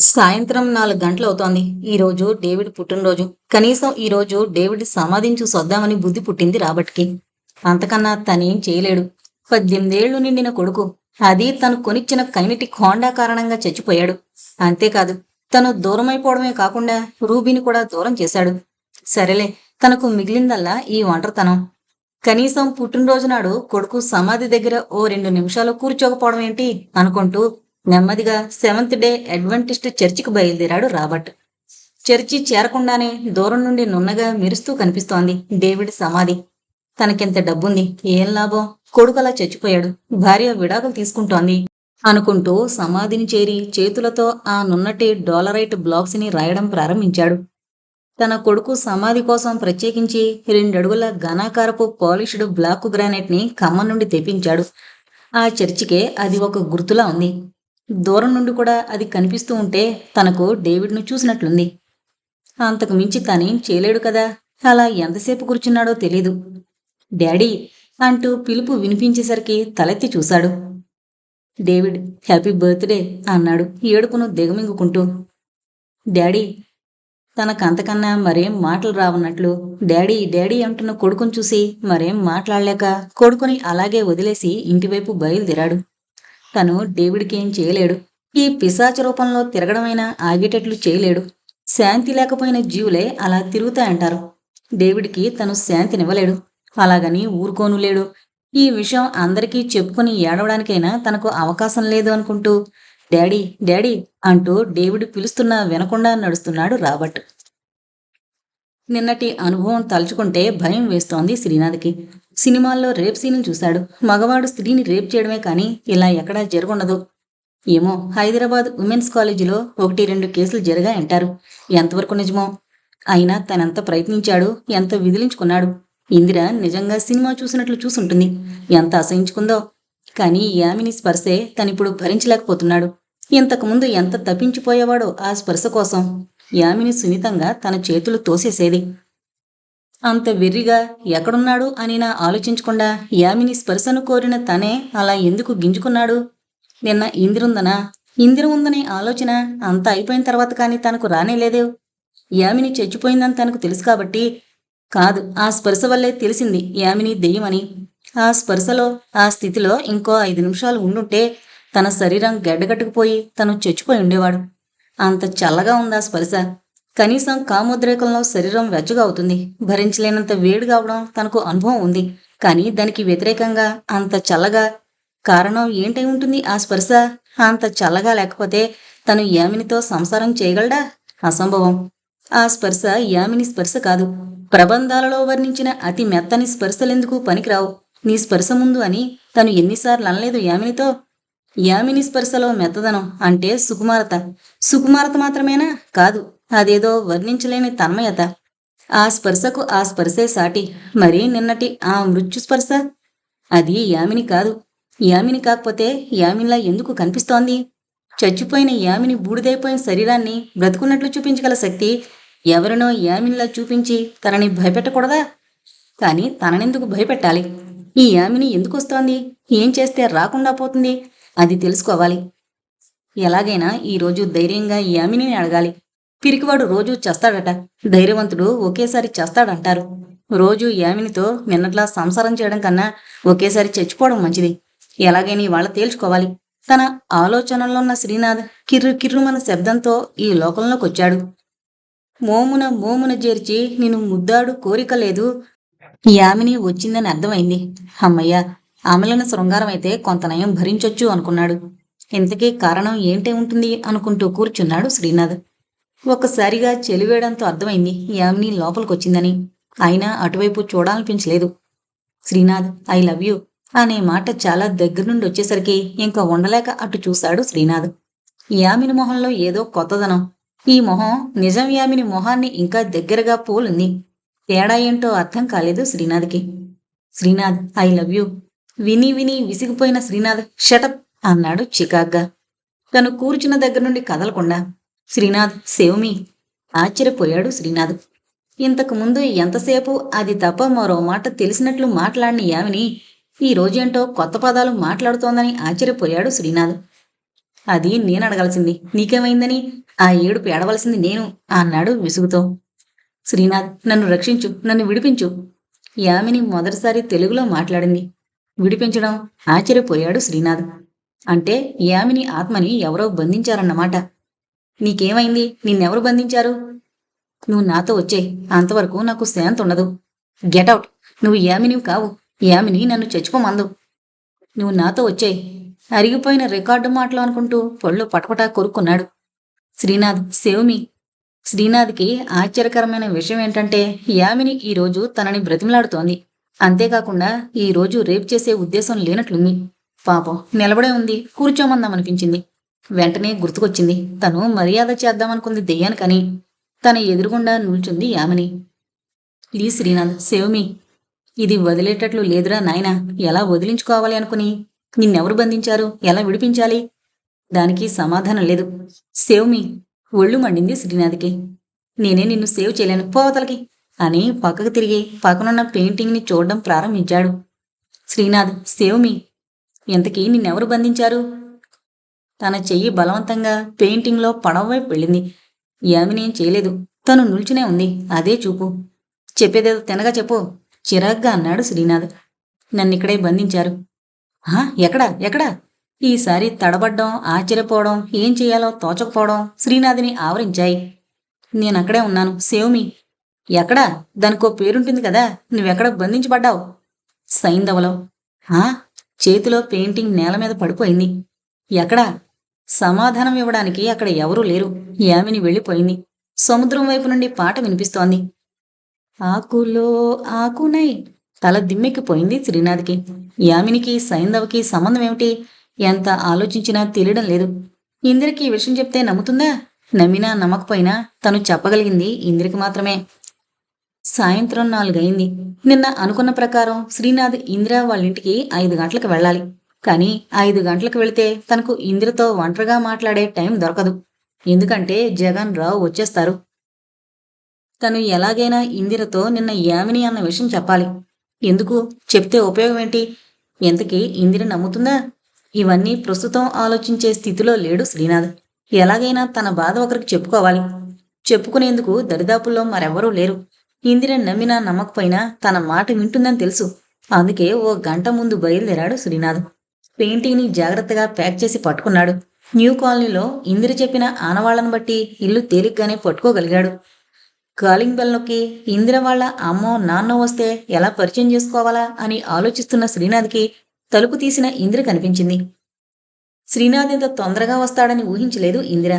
సాయంత్రం నాలుగు గంటలు అవుతోంది. ఈ రోజు డేవిడ్ పుట్టినరోజు. కనీసం ఈ రోజు డేవిడ్ సమాధిని చూసొద్దామని బుద్ధి పుట్టింది రాబర్ట్కి. అంతకన్నా తనేం చేయలేడు. పద్దెనిమిదేళ్ళు నిండిన కొడుకు. అది తను కొనిచ్చిన కైనటిక్ హోండా కారణంగా చచ్చిపోయాడు. అంతేకాదు తను దూరమైపోవడమే కాకుండా రూబీని కూడా దూరం చేశాడు. సరేలే తనకు మిగిలిందల్లా ఈ ఒంటరితనం. కనీసం పుట్టినరోజు నాడు కొడుకు సమాధి దగ్గర ఓ రెండు నిమిషాలు కూర్చోకపోవడం ఏంటి అనుకుంటూ నెమ్మదిగా సెవెంత్ డే అడ్వెంటిస్ట్ చర్చికి బయలుదేరాడు రాబర్ట్. చర్చి చేరకుండానే దూరం నుండి నున్నగా మెరుస్తూ కనిపిస్తోంది డేవిడ్ సమాధి. తనకింత డబ్బుంది ఏం లాభం? కొడుకలా చచ్చిపోయాడు భార్య విడాకులు తీసుకుంటోంది అనుకుంటూ సమాధిని చేరి చేతులతో ఆ నున్నటి డాలరైట్ బ్లాక్స్ని రాయడం ప్రారంభించాడు. తన కొడుకు సమాధి కోసం ప్రత్యేకించి రెండడుగుల ఘనాకారపు పాలిష్డ్ బ్లాక్ గ్రానైట్ని ఖమ్మం నుండి తెప్పించాడు. ఆ చర్చికే అది ఒక గుర్తులా ఉంది. దూరం నుండి కూడా అది కనిపిస్తూ ఉంటే తనకు డేవిడ్ను చూసినట్లుంది. అంతకు మించి తనేం చేయలేడు కదా. అలా ఎంతసేపు కూర్చున్నాడో తెలీదు. డాడీ అంటూ పిలుపు వినిపించేసరికి తలెత్తి చూశాడు. డేవిడ్ హ్యాపీ బర్త్డే అన్నాడు ఏడుపును దిగమింగుకుంటూ. డాడీ తనకంతకన్నా మరేం మాటలు రావన్నట్లు డాడీ డాడీ అంటున్న కొడుకును చూసి మరేం మాట్లాడలేక కొడుకుని అలాగే వదిలేసి ఇంటివైపు బయలుదేరాడు. తను డేవిడ్కి ఏం చేయలేడు. ఈ పిశాచ రూపంలో తిరగడమైనా ఆగేటట్లు చేయలేడు. శాంతి లేకపోయిన జీవులే అలా తిరుగుతాయంటారు. డేవిడ్కి తను శాంతినివ్వలేడు. అలాగని ఊరుకోను లేడు. ఈ విషయం అందరికీ చెప్పుకుని ఏడవడానికైనా తనకు అవకాశం లేదు అనుకుంటూ డాడీ డాడీ అంటూ డేవిడ్ పిలుస్తున్నా వినకుండా నడుస్తున్నాడు రాబర్ట్. నిన్నటి అనుభవం తలుచుకుంటే భయం వేస్తోంది శ్రీనాథ్కి. సినిమాల్లో రేప్ సీన్లు చూశాడు. మగవాడు స్త్రీని రేప్ చేయడమే కానీ ఇలా ఎక్కడా జరుగుండదు. ఏమో హైదరాబాద్ ఉమెన్స్ కాలేజీలో ఒకటి రెండు కేసులు జరిగాయంటారు ఎంతవరకు నిజమో? అయినా తనెంత ప్రయత్నించాడు ఎంత విదిలించుకున్నాడు. ఇందిర నిజంగా సినిమా చూసినట్లు చూసుంటుంది. ఎంత అసహించుకుందో. కానీ యామిని స్పర్శే తనిప్పుడు భరించలేకపోతున్నాడు. ఇంతకుముందు ఎంత తప్పించిపోయేవాడో ఆ స్పర్శ కోసం. యామిని సున్నితంగా తన చేతులు తోసేసేది. అంత వెర్రిగా ఎక్కడున్నాడు అని నా ఆలోచించకుండా యామిని స్పర్శను కోరిన తనే అలా ఎందుకు గింజుకున్నాడు? నిన్న ఇందిరుందనా? ఇందిర ఉందనే ఆలోచన అంత అయిపోయిన తర్వాత కానీ తనకు రానేలేదే యామిని చచ్చిపోయిందని తనకు తెలుసు కాబట్టి కాదు ఆ స్పర్శ వల్లే తెలిసింది యామిని దెయ్యమని. ఆ స్పర్శలో ఆ స్థితిలో ఇంకో ఐదు నిమిషాలు ఉండుంటే తన శరీరం గడ్డగట్టుకుపోయి తను చచ్చిపోయి ఉండేవాడు. అంత చల్లగా ఉందా స్పర్శ కనీసం కామోద్రేకంలో శరీరం వెచ్చగా అవుతుంది. భరించలేనంత వేడి కావడం తనకు అనుభవం ఉంది. కానీ దానికి వ్యతిరేకంగా అంత చల్లగా కారణం ఏంటై ఉంటుంది ఆ స్పర్శ అంత చల్లగా లేకపోతే తను యామినితో సంసారం చేయగలడా? అసంభవం. ఆ స్పర్శ యామిని స్పర్శ కాదు. ప్రబంధాలలో వర్ణించిన అతి మెత్తని స్పర్శలెందుకు పనికిరావు? నీ స్పర్శ ముందు అని తను ఎన్నిసార్లు అనలేదు యామినితో? యామిని స్పర్శలో మెత్తదనం అంటే సుకుమారత. సుకుమారత మాత్రమేనా? కాదు. అదేదో వర్ణించలేని తన్మయత. ఆ స్పర్శకు ఆ స్పర్శే సాటి. మరి నిన్నటి ఆ మృత్యు స్పర్శ? అది యామిని కాదు. యామిని కాకపోతే యామినిలా ఎందుకు కనిపిస్తోంది? చచ్చిపోయిన యామిని బూడిదైపోయిన శరీరాన్ని బ్రతుకున్నట్లు చూపించగల శక్తి ఎవరినో యామినిలా చూపించి తనని భయపెట్టకూడదా? కానీ తననెందుకు భయపెట్టాలి? ఈ యామిని ఎందుకు వస్తోంది? ఏం చేస్తే రాకుండా పోతుంది? అది తెలుసుకోవాలి. ఎలాగైనా ఈ రోజు ధైర్యంగా యామిని అడగాలి. పిరికివాడు రోజు చేస్తాడట. ధైర్యవంతుడు ఒకేసారి చేస్తాడంటారు. రోజు యామినితో నిన్నట్లా సంసారం చేయడం కన్నా ఒకేసారి చచ్చిపోవడం మంచిది. ఎలాగైనా ఇవాళ తేల్చుకోవాలి. తన ఆలోచనలో ఉన్న శ్రీనాథ్ కిర్రు కిర్రుమన శబ్దంతో ఈ లోకంలోకి వచ్చాడు. మోమున మోమున చేర్చి నేను ముద్దాడు కోరిక లేదు. యామిని వచ్చిందని అర్థమైంది. అమ్మయ్య ఆమెలను శృంగారం అయితే కొంత నయం భరించొచ్చు అనుకున్నాడు. ఇంతకీ కారణం ఏంటే ఉంటుంది అనుకుంటూ కూర్చున్నాడు శ్రీనాథ్. ఒక్కసారిగా చెలివేయడంతో అర్థమైంది యామిని లోపలికొచ్చిందని. అయినా అటువైపు చూడాలనిపించలేదు. శ్రీనాథ్ ఐ లవ్ యూ అనే మాట చాలా దగ్గర నుండి వచ్చేసరికి ఇంకా ఉండలేక అటు చూశాడు శ్రీనాథ్. యామిని మొహంలో ఏదో కొత్తదనం. ఈ మొహం నిజం యామిని మొహాన్ని ఇంకా దగ్గరగా పోలుంది. తేడా ఏంటో అర్థం కాలేదు శ్రీనాథ్కి. శ్రీనాథ్ ఐ లవ్ యూ విని విని విసిగిపోయిన శ్రీనాథ్ షటప్ అన్నాడు చికాగ్గా. తను కూర్చున్న దగ్గర నుండి కదలకుండా శ్రీనాథ్ సేవమి! ఆశ్చర్యపోయాడు శ్రీనాథ్. ఇంతకు ముందు ఎంతసేపు అది తప్ప మరో మాట తెలిసినట్లు మాట్లాడిన యామిని ఈ రోజేంటో కొత్త పదాలు మాట్లాడుతోందని ఆశ్చర్యపోయాడు శ్రీనాథ్. అది నేను అడగాల్సింది నీకేమైందని? ఆ ఏడుపు ఏడవలసింది నేను అన్నాడు విసుగుతో. శ్రీనాథ్ నన్ను రక్షించు నన్ను విడిపించు! యామిని మొదటిసారి తెలుగులో మాట్లాడింది. విడిపించడం? ఆశ్చర్యపోయాడు శ్రీనాథ్. అంటే యామిని ఆత్మని ఎవరో బంధించారన్నమాట. నీకేమైంది? నిన్నెవరు బంధించారు? నువ్వు నాతో వచ్చేయి అంతవరకు నాకు శాంతి ఉండదు. గెటౌట్ నువ్వు యామినివి కావు. యామిని నన్ను చచ్చిపోమందు. నువ్వు నాతో వచ్చేయ్ అరిగిపోయిన రికార్డు మాటలు అనుకుంటూ పళ్ళు పటపటా కొరుక్కున్నాడు. శ్రీనాథ్ సేవమి. శ్రీనాథ్కి ఆశ్చర్యకరమైన విషయం ఏంటంటే యామిని ఈరోజు తనని బ్రతిమలాడుతోంది. అంతేకాకుండా ఈ రోజు రేప్ చేసే ఉద్దేశం లేనట్లుంది. పాపం నిలబడే ఉంది కూర్చోమందామనిపించింది. వెంటనే గుర్తుకొచ్చింది తను మర్యాద చేద్దామనుకుంది దెయ్యానికని తన ఎదురుగుండా నిల్చుంది Yamini. Please Srinath save me ఇది వదిలేటట్లు లేదురా నాయనా ఎలా వదిలించుకోవాలి అనుకుని? నిన్నెవరు బంధించారు? ఎలా విడిపించాలి? దానికి సమాధానం లేదు. సేవ్ మీ ఒళ్ళు మండింది శ్రీనాథ్కి. నేనే నిన్ను సేవ్ చేయలేను. పోవతలకి అని పక్కకు తిరిగి పక్కనున్న పెయింటింగ్ని చూడడం ప్రారంభించాడు. శ్రీనాథ్ సేవ్ మీ ఇంతకీ నిన్నెవరు బంధించారు? తన చెయ్యి బలవంతంగా పెయింటింగ్లో పడవ వైపు వెళ్ళింది. ఏమీ చేయలేదు. తను నిల్చునే ఉంది. అదే చూపు. చెప్పేదేదో తినగా చెప్పు చిరాగ్గా అన్నాడు శ్రీనాథ్. నన్ను ఇక్కడే బంధించారు. "హా? ఎక్కడా? ఎక్కడా? ఈసారి తడబడ్డం ఆశ్చర్యపోవడం ఏం చేయాలో తోచకపోవడం శ్రీనాథిని ఆవరించాయి. నేనక్కడే ఉన్నాను. సేవ్మి ఎక్కడా? దానికో పేరుంటుంది కదా. నువ్వెక్కడ బంధించబడ్డావు సైందవలో "హా?" చేతిలో పెయింటింగ్ నేల మీద పడిపోయింది. ఎక్కడా? సమాధానం ఇవ్వడానికి అక్కడ ఎవరూ లేరు. యామిని వెళ్ళిపోయింది. సముద్రం వైపు నుండి పాట వినిపిస్తోంది. ఆకులో ఆకునై తల దిమ్మెక్కిపోయింది శ్రీనాథ్కి యామినికి సైంధవకి సంబంధం ఏమిటి? ఎంత ఆలోచించినా తెలియడం లేదు. ఇందిరకి ఈ విషయం చెప్తే నమ్ముతుందా? నమ్మినా నమ్మకపోయినా తను చెప్పగలిగింది ఇందిరకి మాత్రమే. సాయంత్రం నాలుగైంది. నిన్న అనుకున్న ప్రకారం శ్రీనాథ్ ఇందిరా వాళ్ళ ఇంటికి ఐదు గంటలకు వెళ్ళాలి. కానీ ఐదు గంటలకు వెళితే తనకు ఇందిరతో ఒంటరిగా మాట్లాడే టైం దొరకదు. ఎందుకంటే జగన్ రావు వచ్చేస్తారు. తను ఎలాగైనా ఇందిరతో నిన్న యామిని అన్న విషయం చెప్పాలి. ఎందుకు? చెప్తే ఉపయోగం ఏంటి? ఎంతకీ ఇందిర నమ్ముతుందా? ఇవన్నీ ప్రస్తుతం ఆలోచించే స్థితిలో లేడు శ్రీనాథ్. ఎలాగైనా తన బాధ ఒకరికి చెప్పుకోవాలి. చెప్పుకునేందుకు దరిదాపుల్లో మరెవరూ లేరు. ఇందిర నమ్మినా నమ్మకపోయినా తన మాట వింటుందని తెలుసు. అందుకే ఓ గంట ముందు బయలుదేరాడు శ్రీనాథ్. పెయింటింగ్ని జాగ్రత్తగా ప్యాక్ చేసి పట్టుకున్నాడు. న్యూ కాలనీలో ఇందిర చెప్పిన ఆనవాళ్ళను బట్టి ఇల్లు తేలిగ్గానే పట్టుకోగలిగాడు. కాలింగ్ బెల్ నొక్కి ఇందిర వాళ్ళ అమ్మో నాన్న వస్తే ఎలా పరిచయం చేసుకోవాలా అని ఆలోచిస్తున్న శ్రీనాథ్కి తలుపు తీసిన ఇందిర కనిపించింది. శ్రీనాథ్ ఇంత తొందరగా వస్తాడని ఊహించలేదు ఇందిర.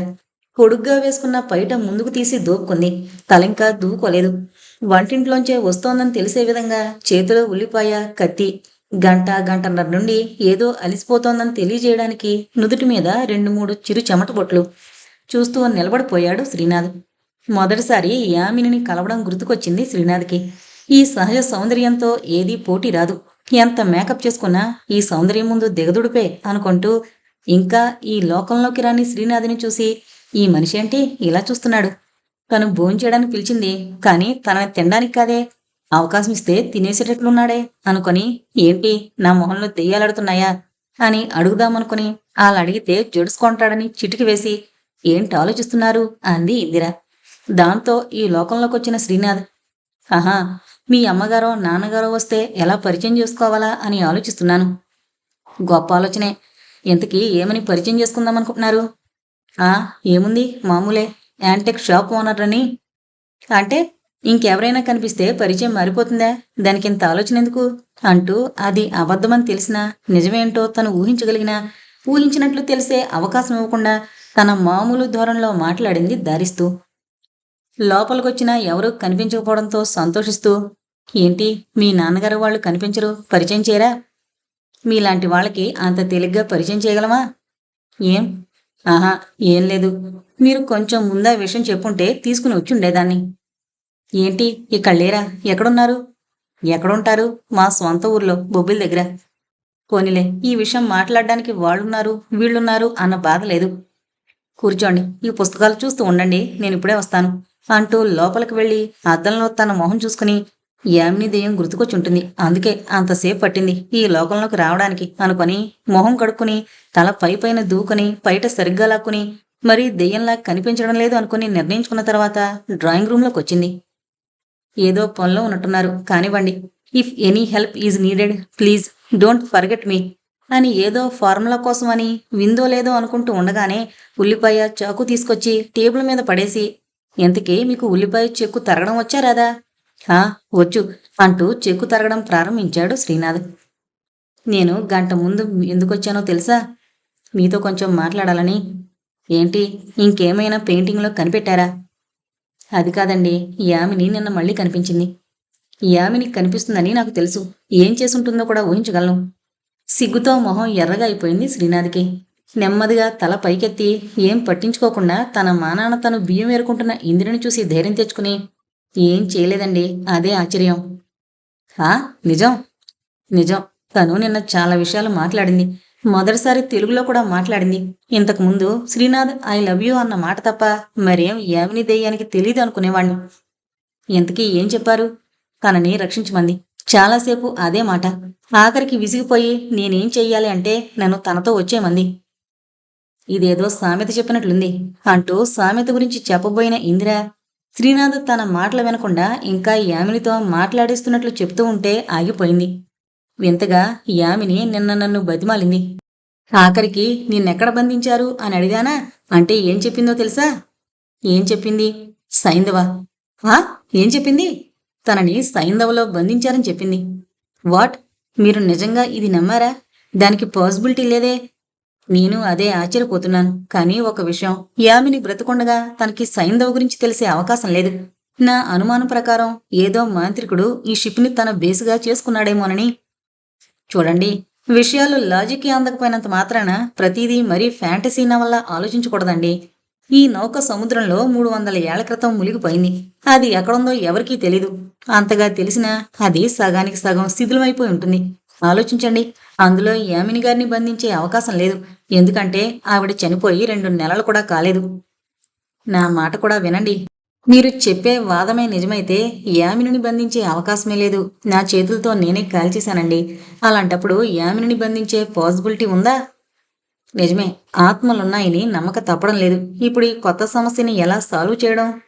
పొడుగ్గా వేసుకున్న పైట ముందుకు తీసి దూపుకుంది. తలింకా దూకోలేదు. వంటింట్లోంచే వస్తోందని తెలిసే విధంగా చేతిలో ఉల్లిపాయ కత్తి గంట గంటన్నర నుండి ఏదో అలిసిపోతోందని తెలియజేయడానికి నుదుటి మీద రెండు మూడు చిరు చెమట బొట్లు చూస్తూ నిలబడిపోయాడు శ్రీనాథ్. మొదటిసారి యామినిని కలవడం గుర్తుకొచ్చింది శ్రీనాథ్కి. ఈ సహజ సౌందర్యంతో ఏదీ పోటీ రాదు. ఎంత మేకప్ చేసుకున్నా ఈ సౌందర్యం ముందు దిగదుడిపే అనుకుంటూ ఇంకా ఈ లోకంలోకి రాని శ్రీనాథ్ని చూసి ఈ మనిషి ఏంటి ఇలా చూస్తున్నాడు. తను భోంచేయడానికి పిలిచింది. కానీ తనని తినడానికి కాదే. అవకాశం ఇస్తే తినేసేటట్లున్నాడే అనుకొని ఏంటి నా మొహంలో దెయ్యాలాడుతున్నాయా అని అడుగుదామనుకుని వాళ్ళు అడిగితే జడుసుకుంటాడని చిటికి వేసి ఏంటి ఆలోచిస్తున్నారు? అంది ఇందిర. దాంతో ఈ లోకంలోకి వచ్చిన శ్రీనాథ్ ఆహా మీ అమ్మగారో నాన్నగారో వస్తే ఎలా పరిచయం చేసుకోవాలా అని ఆలోచిస్తున్నాను. గొప్ప ఆలోచనే. ఇంతకీ ఏమని పరిచయం చేసుకుందాం అనుకుంటున్నారు ఆ ఏముంది? మామూలే. యాంటెక్ షాప్ ఓనర్ అని. అంటే ఇంకెవరైనా కనిపిస్తే పరిచయం మారిపోతుందా? దానికి ఇంత ఆలోచన ఎందుకు? అంటూ అది అబద్ధమని తెలిసినా నిజమేంటో తను ఊహించగలిగినా ఊహించినట్లు తెలిసే అవకాశం ఇవ్వకుండా తన మామూలు ధోరణిలో మాట్లాడింది దారిస్తూ. లోపలికొచ్చినా ఎవరూ కనిపించకపోవడంతో సంతోషిస్తూ ఏంటి మీ నాన్నగారు వాళ్ళు కనిపించరు? పరిచయం చేయరా? మీలాంటి వాళ్ళకి అంత తేలిగ్గా పరిచయం చేయగలమా? ఏం? ఆహా ఏం లేదు. మీరు కొంచెం ముందా విషయం చెప్పుంటే తీసుకుని వచ్చి ఉండేదాన్ని. ఏంటి ఇక్కడ లేరా? ఎక్కడున్నారు? ఎక్కడుంటారు? మా సొంత ఊర్లో బొబ్బిల దగ్గర. పోనీలే ఈ విషయం మాట్లాడడానికి వాళ్ళున్నారు వీళ్ళున్నారు అన్న బాధ లేదు. కూర్చోండి ఈ పుస్తకాలు చూస్తూ ఉండండి నేను ఇప్పుడే వస్తాను. అంటూ లోపలికి వెళ్ళి అద్దంలో తన మొహం చూసుకుని యామిని దెయ్యం గుర్తుకొచ్చుంటుంది. అందుకే అంతసేపు పట్టింది ఈ లోకంలోకి రావడానికి అనుకొని మొహం కడుక్కుని తల పై పైన దూకుని బయట సరిగ్గా లాక్కుని మరి దెయ్యంలా కనిపించడం లేదు అనుకుని నిర్ణయించుకున్న తర్వాత డ్రాయింగ్ రూమ్లోకి వచ్చింది ఏదో పనిలో ఉన్నట్టున్నారు. కానివ్వండి. If any help is needed please don't forget me అని ఏదో ఫార్ములా కోసమని విందో లేదో అనుకుంటూ ఉండగానే ఉల్లిపాయ చాకు తీసుకొచ్చి టేబుల్ మీద పడేసి ఎంతకీ మీకు ఉల్లిపాయ చెక్కు తరగడం వచ్చారాదా వచ్చు. అంటూ చెక్కు తరగడం ప్రారంభించాడు శ్రీనాథ్. నేను గంట ముందు ఎందుకొచ్చానో తెలుసా? మీతో కొంచెం మాట్లాడాలని. ఏంటి ఇంకేమైనా పెయింటింగ్లో కనిపెట్టారా? అది కాదండి యామిని నిన్న మళ్ళీ కనిపించింది. యామిని కనిపిస్తుందని నాకు తెలుసు. ఏం చేసుంటుందో కూడా ఊహించగలను. సిగ్గుతో మొహం ఎర్రగా అయిపోయింది శ్రీనాథ్కి. నెమ్మదిగా తల పైకెత్తి ఏం పట్టించుకోకుండా తన మానాన తను బియ్యం వేరుకుంటున్న ఇంద్రుని చూసి ధైర్యం తెచ్చుకుని ఏం చేయలేదండి అదే ఆశ్చర్యం. హా నిజం? నిజం. తను నిన్న చాలా విషయాలు మాట్లాడింది. మొదటిసారి తెలుగులో కూడా మాట్లాడింది. ఇంతకుముందు శ్రీనాథ్ ఐ లవ్ యూ అన్న మాట తప్ప మరేం యామిని దెయ్యానికి తెలియదు అనుకునేవాణ్ణి. ఇంతకీ ఏం చెప్పారు? తనని రక్షించమంది. చాలాసేపు అదే మాట. ఆఖరికి విసిగిపోయి నేనేం చెయ్యాలి అంటే నన్ను తనతో వచ్చేమంది ఇదేదో సామెత చెప్పినట్లుంది. అంటూ సామెత గురించి చెప్పబోయిన ఇందిర శ్రీనాథ్ తన మాటలు వినకుండా ఇంకా యామినితో మాట్లాడేస్తున్నట్లు చెప్తూ ఉంటే ఆగిపోయింది. వింతగా యామిని నిన్న నన్ను బతిమాలింది. ఆఖరికి నిన్నెక్కడ బంధించారు అని అడిగానా? అంటే ఏం చెప్పిందో తెలుసా? ఏం చెప్పింది? సైంధవ. ఆ? ఏం చెప్పింది? తనని సైంధవలో బంధించారని చెప్పింది. వాట్? మీరు నిజంగా ఇది నమ్మారా? దానికి పాసిబిలిటీ లేదే? నేను అదే ఆశ్చర్యపోతున్నాను. కానీ ఒక విషయం. యామిని బ్రతుకుండగా తనకి సైంధవ గురించి తెలిసే అవకాశం లేదు. నా అనుమానం ప్రకారం ఏదో మాంత్రికుడు ఈ షిప్ని తన బేసుగా చేసుకున్నాడేమోనని. చూడండి. విషయాలు లాజిక్కి అందకపోయినంత మాత్రాన ప్రతిదీ మరీ ఫ్యాంటసీ వల్ల ఆలోచించకూడదండి. ఈ నౌక సముద్రంలో మూడు వందల ఏళ్ళ క్రితం మునిగిపోయింది. అది ఎక్కడుందో ఎవరికీ తెలీదు. అంతగా తెలిసినా అది సగానికి సగం శిథిలమైపోయి ఉంటుంది. ఆలోచించండి. అందులో యామిని గారిని బంధించే అవకాశం లేదు. ఎందుకంటే ఆవిడ చనిపోయి రెండు నెలలు కూడా కాలేదు. నా మాట కూడా వినండి. మీరు చెప్పే వాదమే నిజమైతే యామినుని బంధించే అవకాశమే లేదు. నా చేతులతో నేనే కాల్చేశానండి. అలాంటప్పుడు యామినుని బంధించే పాసిబిలిటీ ఉందా? నిజమే. ఆత్మలున్నాయని నమ్మక తప్పడం లేదు. ఇప్పుడు ఈ కొత్త సమస్యని ఎలా సాల్వ్ చేయడం?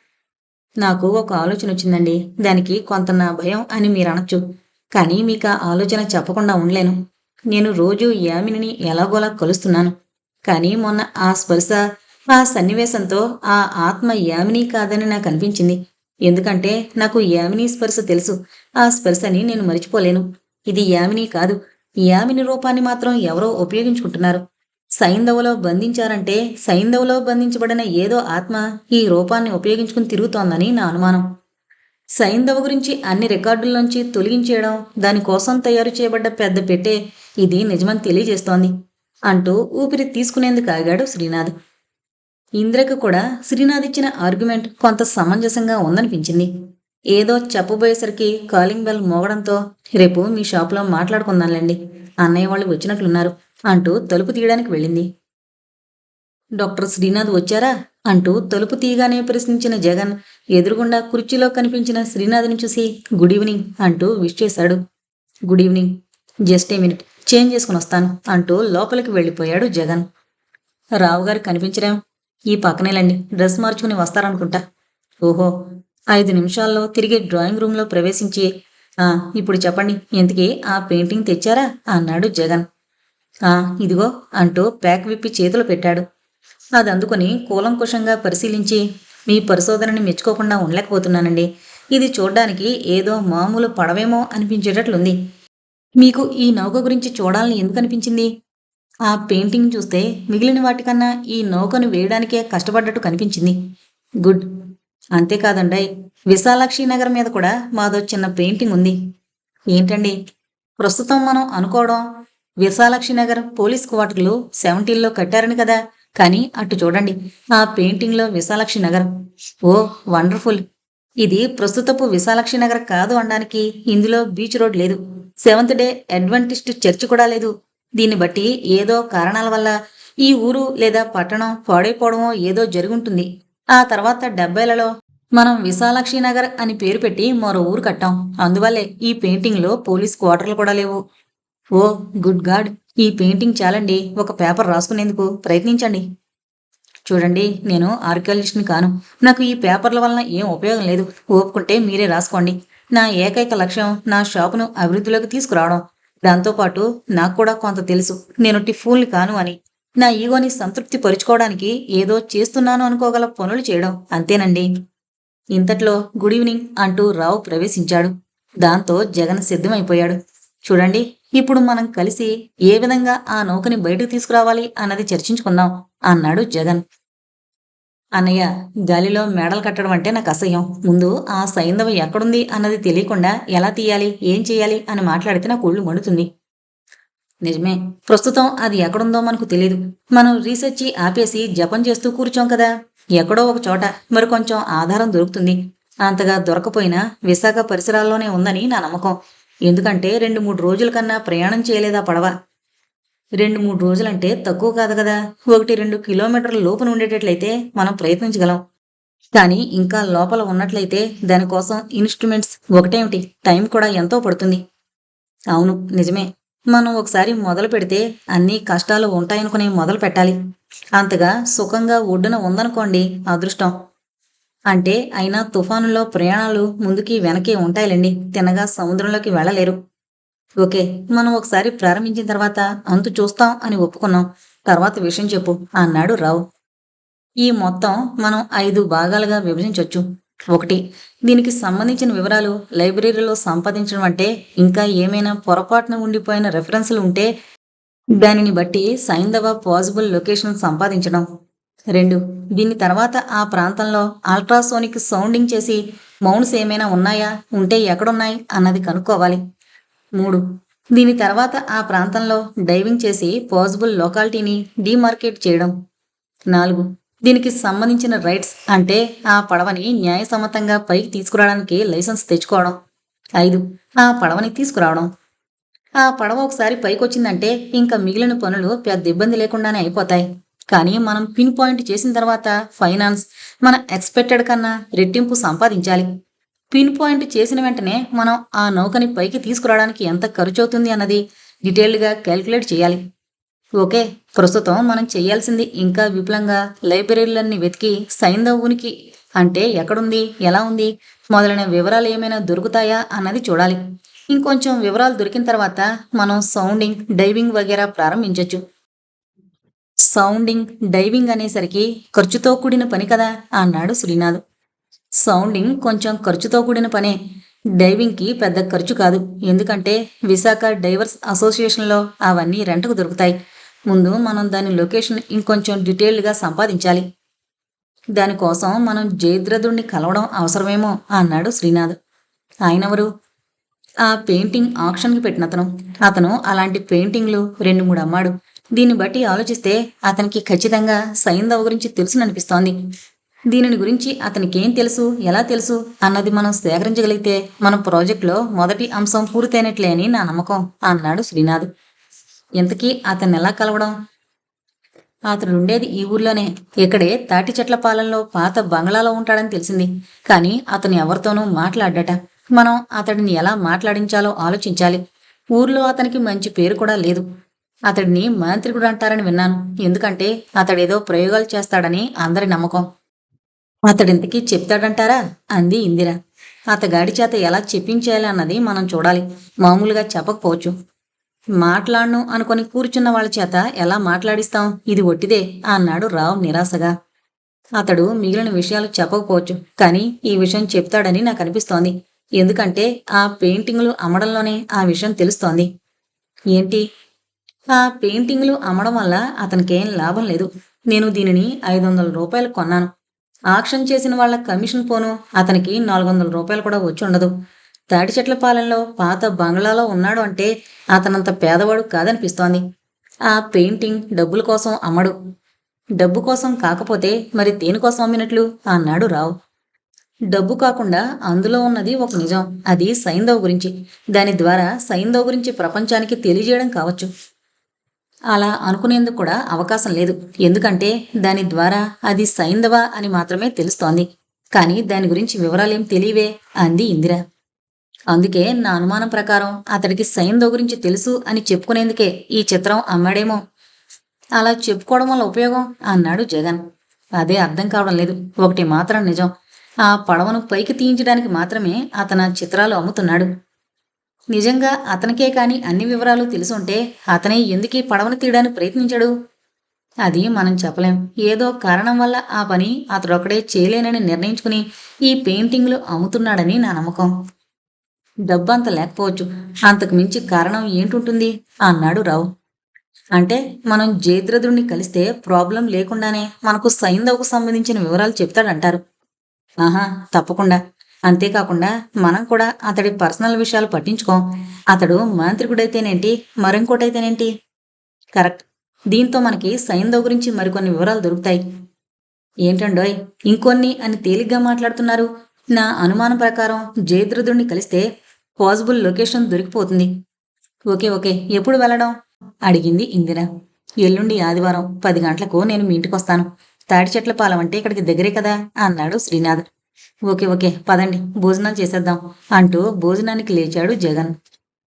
నాకు ఒక ఆలోచన వచ్చిందండి దానికి కొంత నా భయం అని మీరు అనొచ్చు. కానీ మీకు ఆ ఆలోచన చెప్పకుండా ఉండలేను. నేను రోజు యామినిని ఎలాగోలా కలుస్తున్నాను. కానీ మొన్న ఆ స్పర్శ ఆ సన్నివేశంతో ఆ ఆత్మ యామిని కాదని నాకు అనిపించింది. ఎందుకంటే నాకు యామిని స్పర్శ తెలుసు. ఆ స్పర్శని నేను మర్చిపోలేను. ఇది యామిని కాదు. యామిని రూపాన్ని మాత్రం ఎవరో ఉపయోగించుకుంటున్నారు. సైంధవలో బంధించారంటే సైంధవలో బంధించబడిన ఏదో ఆత్మ ఈ రూపాన్ని ఉపయోగించుకుని తిరుగుతోందని నా అనుమానం. సైంధవ గురించి అన్ని రికార్డుల్లోంచి తొలగించేయడం దానికోసం తయారు చేయబడ్డ పెద్ద పెట్టే ఇది నిజమని తెలియజేస్తోంది అంటూ ఊపిరి తీసుకునేందుకు ఆగాడు శ్రీనాథ్. ఇంద్రకు కూడా శ్రీనాథ్ ఇచ్చిన ఆర్గ్యుమెంట్ కొంత సమంజసంగా ఉందనిపించింది. ఏదో చెప్పబోయేసరికి కాలింగ్ బెల్ మోగడంతో రేపు మీ షాప్లో మాట్లాడుకుందాంలేండి అన్నయ్య వాళ్ళు వచ్చినట్లున్నారు అంటూ తలుపు తీయడానికి వెళ్ళింది. డాక్టర్ శ్రీనాథ్ వచ్చారా? అంటూ తలుపు తీయగానే ప్రశ్నించిన జగన్ ఎదురుగుండా కుర్చీలో కనిపించిన శ్రీనాథ్ని చూసి గుడ్ ఈవినింగ్ అంటూ విష్ చేశాడు. Good evening. Just a minute. Change చేసుకుని వస్తాను అంటూ లోపలికి వెళ్ళిపోయాడు జగన్. రావు గారు కనిపించరేం ఈ పక్కనేలండి డ్రెస్ మార్చుకుని వస్తారనుకుంటా. ఓహో. ఐదు నిమిషాల్లో తిరిగి డ్రాయింగ్ రూమ్లో ప్రవేశించి "ఆ, ఇప్పుడు చెప్పండి. ఇంతకీ ఆ పెయింటింగ్ తెచ్చారా? అన్నాడు జగన్. ఆ ఇదిగో అంటూ ప్యాక్ విప్పి చేతులు పెట్టాడు. అది అందుకుని కూలంకుషంగా పరిశీలించి మీ పరిశోధనని మెచ్చుకోకుండా ఉండలేకపోతున్నానండి. ఇది చూడ్డానికి ఏదో మామూలు పడవేమో అనిపించేటట్లుంది. మీకు ఈ నౌక గురించి చూడాలని ఎందుకు అనిపించింది? ఆ పెయింటింగ్ చూస్తే మిగిలిన వాటికన్నా ఈ నౌకను వేయడానికే కష్టపడ్డట్టు కనిపించింది. గుడ్. అంతేకాదండై విశాలాక్షి నగర్ మీద కూడా మాదో చిన్న పెయింటింగ్ ఉంది. ఏంటండి? ప్రస్తుతం మనం అనుకోవడం విశాలాక్షి నగర్ పోలీస్ క్వార్టర్లు సెవెంటీన్లో కట్టారని కదా. కానీ అటు చూడండి ఆ పెయింటింగ్లో విశాలక్షి నగర్. ఓ వండర్ఫుల్ ఇది ప్రస్తుతపు విశాలక్షి నగర్ కాదు అనడానికి ఇందులో బీచ్ రోడ్ లేదు. సెవెంత్ డే అడ్వెంటిస్ట్ చర్చ్ కూడా లేదు. దీన్ని బట్టి ఏదో కారణాల వల్ల ఈ ఊరు లేదా పట్టణం పాడైపోవడమో ఏదో జరుగుంటుంది. ఆ తర్వాత డెబ్బైలలో మనం విశాలాక్షి నగర్ అని పేరు పెట్టి మరో ఊరు కట్టాం. అందువల్లే ఈ పెయింటింగ్లో పోలీస్ క్వార్టర్లు కూడా లేవు. ఓ గుడ్ గాడ్ ఈ పెయింటింగ్ చాలండి. ఒక పేపర్ రాసుకునేందుకు ప్రయత్నించండి. చూడండి నేను ఆర్కియాలజిస్ట్ని కాను. నాకు ఈ పేపర్ల వలన ఏం ఉపయోగం లేదు. ఒప్పుకుంటే మీరే రాసుకోండి. నా ఏకైక లక్ష్యం నా షాపును అభివృద్ధిలోకి తీసుకురావడం. దాంతోపాటు నాకు కూడా కొంత తెలుసు. నేను టిఫూల్ని కాను అని. నా ఈగోని సంతృప్తి పరుచుకోవడానికి ఏదో చేస్తున్నాను అనుకోగల పనులు చేయడం. అంతేనండి. ఇంతట్లో గుడ్ ఈవినింగ్ అంటూ రావు ప్రవేశించాడు. దాంతో జగన్ సిద్ధమైపోయాడు. చూడండి ఇప్పుడు మనం కలిసి ఏ విధంగా ఆ నౌకని బయటకు తీసుకురావాలి అన్నది చర్చించుకుందాం అన్నాడు జగన్. అన్నయ్య గాలిలో మేడలు కట్టడం అంటే నాకు అసహ్యం. ముందు ఆ సైంధవ ఎక్కడుంది అన్నది తెలియకుండా ఎలా తీయాలి ఏం చేయాలి అని మాట్లాడితే నాకు ఒళ్ళు మండుతుంది. నిజమే ప్రస్తుతం అది ఎక్కడుందో మనకు తెలియదు మనం రీసెర్చ్ ఆపేసి జపం చేస్తూ కూర్చోం కదా. ఎక్కడో ఒక చోట మరి కొంచెం ఆధారం దొరుకుతుంది. అంతగా దొరకపోయినా విశాఖ పరిసరాల్లోనే ఉందని నా నమ్మకం. ఎందుకంటే రెండు మూడు రోజుల కన్నా ప్రయాణం చేయలేదా పడవ? రెండు మూడు రోజులంటే తక్కువ కాదు కదా. ఒకటి రెండు కిలోమీటర్ల లోపల ఉండేటట్లయితే మనం ప్రయత్నించగలం. కానీ ఇంకా లోపల ఉన్నట్లయితే దానికోసం ఇన్స్ట్రుమెంట్స్ ఒకటేమిటి? టైం కూడా ఎంతో పడుతుంది. అవును నిజమే. మనం ఒకసారి మొదలు పెడితే అన్ని కష్టాలు ఉంటాయనుకుని మొదలు పెట్టాలి. అంతగా సుఖంగా ఒడ్డున ఉందనుకోండి అదృష్టం. అంటే అయినా తుఫానులో ప్రయాణాలు ముందుకి వెనకే ఉంటాయిలండి. తినగా సముద్రంలోకి వెళ్ళలేరు. ఓకే మనం ఒకసారి ప్రారంభించిన తర్వాత అంతు చూస్తాం అని ఒప్పుకున్నాం. తర్వాత విషయం చెప్పు అన్నాడు రావు. ఈ మొత్తం మనం ఐదు భాగాలుగా విభజించవచ్చు ఒకటి దీనికి సంబంధించిన వివరాలు లైబ్రరీలో సంపాదించడం అంటే ఇంకా ఏమైనా పొరపాటున ఉండిపోయిన రెఫరెన్స్లు ఉంటే దానిని బట్టి సైంధవ పాజిబుల్ లొకేషన్ సంపాదించడం. రెండు. దీని తర్వాత ఆ ప్రాంతంలో అల్ట్రాసోనిక్ సౌండింగ్ చేసి మౌండ్స్ ఏమైనా ఉన్నాయా? ఉంటే ఎక్కడున్నాయి? అన్నది కనుక్కోవాలి. మూడు. దీని తర్వాత ఆ ప్రాంతంలో డైవింగ్ చేసి పాజిబుల్ లొకాలిటీని డీమార్కెట్ చేయడం. నాలుగు. దీనికి సంబంధించిన రైట్స్ అంటే ఆ పడవని న్యాయసమ్మతంగా పైకి తీసుకురావడానికి లైసెన్స్ తెచ్చుకోవడం. ఐదు. ఆ పడవని తీసుకురావడం. ఆ పడవ ఒకసారి పైకి వచ్చిందంటే ఇంకా మిగిలిన పనులు పెద్ద ఇబ్బంది లేకుండానే అయిపోతాయి. కానీ మనం పిన్ పాయింట్ చేసిన తర్వాత ఫైనాన్స్ మన ఎక్స్పెక్టెడ్ కన్నా రెట్టింపు సంపాదించాలి. పిన్ పాయింట్ చేసిన వెంటనే మనం ఆ నౌకని పైకి తీసుకురావడానికి ఎంత ఖర్చు అవుతుంది అన్నది డీటెయిల్డ్గా క్యాలిక్యులేట్ చేయాలి. ఓకే ప్రస్తుతం మనం చేయాల్సింది ఇంకా విపులంగా లైబ్రరీలన్నీ వెతికి సైంధవ ఉనికి అంటే ఎక్కడుంది ఎలా ఉంది మొదలైన వివరాలు ఏమైనా దొరుకుతాయా అన్నది చూడాలి. ఇంకొంచెం వివరాలు దొరికిన తర్వాత మనం సౌండింగ్ డైవింగ్ వగేరా ప్రారంభించవచ్చు సౌండింగ్ డైవింగ్ అనేసరికి ఖర్చుతో కూడిన పని కదా అన్నాడు శ్రీనాథ్ సౌండింగ్ కొంచెం ఖర్చుతో కూడిన పనే. డైవింగ్కి పెద్ద ఖర్చు కాదు. ఎందుకంటే విశాఖ డైవర్స్ అసోసియేషన్లో అవన్నీ రెంట్కు దొరుకుతాయి. ముందు మనం దాని లొకేషన్ ఇంకొంచెం డీటెయిల్డ్గా సంపాదించాలి. దానికోసం మనం జయద్రథుణ్ణి కలవడం అవసరమేమో అన్నాడు శ్రీనాథ్. ఆయనెవరు? ఆ పెయింటింగ్ ఆక్షన్కి పెట్టినతను అతను అలాంటి పెయింటింగ్లు రెండు మూడు అమ్మాడు. దీన్ని బట్టి ఆలోచిస్తే అతనికి ఖచ్చితంగా సైంధవ గురించి తెలుసుననిపిస్తోంది. దీనిని గురించి అతనికి ఏం తెలుసు ఎలా తెలుసు అన్నది మనం సేకరించగలిగితే మన ప్రాజెక్టులో మొదటి అంశం పూర్తయినట్లే అని నా నమ్మకం అన్నాడు శ్రీనాథ్. ఇంతకీ అతన్ని ఎలా కలవడం? అతడు ఉండేది ఈ ఊర్లోనే. ఇక్కడే తాటి చెట్ల పాలెంలో పాత బంగ్లాలో ఉంటాడని తెలిసింది. కానీ అతను ఎవరితోనూ మాట్లాడట. మనం అతడిని ఎలా మాట్లాడించాలో ఆలోచించాలి. ఊర్లో అతనికి మంచి పేరు కూడా లేదు. అతడిని మాంత్రికుడు అంటారని విన్నాను. ఎందుకంటే అతడేదో ప్రయోగాలు చేస్తాడని అందరి నమ్మకం. అతడింతకీ చెప్తాడంటారా? అంది ఇందిర. అతగాడి చేత ఎలా చెప్పించేయాలి అన్నది మనం చూడాలి. మామూలుగా చెప్పకపోవచ్చు. మాట్లాడను అనుకొని కూర్చున్న వాళ్ళ చేత ఎలా మాట్లాడిస్తాం? ఇది ఒట్టిదే అన్నాడు రావు నిరాశగా. అతడు మిగిలిన విషయాలు చెప్పకపోవచ్చు. కానీ ఈ విషయం చెప్తాడని నాకు అనిపిస్తోంది. ఎందుకంటే ఆ పెయింటింగ్లు అమ్మడంలోనే ఆ విషయం తెలుస్తోంది. ఏంటి? ఆ పెయింటింగ్లు అమ్మడం వల్ల అతనికి ఏం లాభం లేదు. నేను దీనిని ఐదు వందల రూపాయలు కొన్నాను. ఆక్షన్ చేసిన వాళ్ళ కమిషన్ పోను. అతనికి నాలుగు వందల రూపాయలు కూడా వచ్చి ఉండదు. తాటి చెట్ల పాలెంలో పాత బంగ్లాలో ఉన్నాడు అంటే అతనంత పేదవాడు కాదనిపిస్తోంది. ఆ పెయింటింగ్ డబ్బుల కోసం అమ్మడు. డబ్బు కోసం కాకపోతే మరి దేనికోసం అమ్మినట్లు? అన్నాడు రావు. డబ్బు కాకుండా అందులో ఉన్నది ఒక నిజం. అది సైంధవ్ గురించి. దాని ద్వారా సైంధవ్ గురించి ప్రపంచానికి తెలియజేయడం కావచ్చు. అలా అనుకునేందుకు కూడా అవకాశం లేదు. ఎందుకంటే దాని ద్వారా అది సైంధవ అని మాత్రమే తెలుస్తోంది. కానీ దాని గురించి వివరాలేం తెలియవే అంది ఇందిర. అందుకే నా అనుమానం ప్రకారం అతడికి సైందో గురించి తెలుసు అని చెప్పుకునేందుకే ఈ చిత్రం అమ్మాడేమో. అలా చెప్పుకోవడం వల్ల ఉపయోగం? అన్నాడు జగన్. అదే అర్థం కావడం లేదు. ఒకటి మాత్రం నిజం. ఆ పడవను పైకి తీయించడానికి మాత్రమే అతను చిత్రాలు అమ్ముతున్నాడు. నిజంగా అతనికే కాని అన్ని వివరాలు తెలుసుంటే అతనే ఎందుకు పడవను తీయడానికి ప్రయత్నించాడు? అది మనం చెప్పలేం. ఏదో కారణం వల్ల ఆ పని అతడొక్కడే చేయలేనని నిర్ణయించుకుని ఈ పెయింటింగ్లు అమ్ముతున్నాడని నా నమ్మకం. డబ్బంత లేకపోవచ్చు. అంతకు మించి కారణం ఏంటుంటుంది? అన్నాడు రావు. అంటే మనం జయద్రథుడిని కలిస్తే ప్రాబ్లం లేకుండానే మనకు సైంధవకు సంబంధించిన వివరాలు చెప్తాడంటారు. ఆహా తప్పకుండా. అంతేకాకుండా మనం కూడా అతడి పర్సనల్ విషయాలు పట్టించుకోం. అతడు మాంత్రికుడైతేనేంటి? మరింకోటైతేనేంటి? కరెక్ట్. దీంతో మనకి సైందవ్ గురించి మరికొన్ని వివరాలు దొరుకుతాయి. ఏంటండోయ్? ఇంకొన్ని అని తేలిగ్గా మాట్లాడుతున్నారు. నా అనుమానం ప్రకారం జయద్రథుడిని కలిస్తే పాసిబుల్ లొకేషన్ దొరికిపోతుంది. Okay okay. ఎప్పుడు వెళ్ళడం? అడిగింది ఇందిర. ఎల్లుండి ఆదివారం పది గంటలకు నేను మీ ఇంటికి వస్తాను తాడి చెట్ల పాలెం అంటే ఇక్కడికి దగ్గరే కదా? అన్నాడు శ్రీనాథ్. ఓకే ఓకే పదండి భోజనాలు చేసేద్దాం అంటూ భోజనానికి లేచాడు జగన్.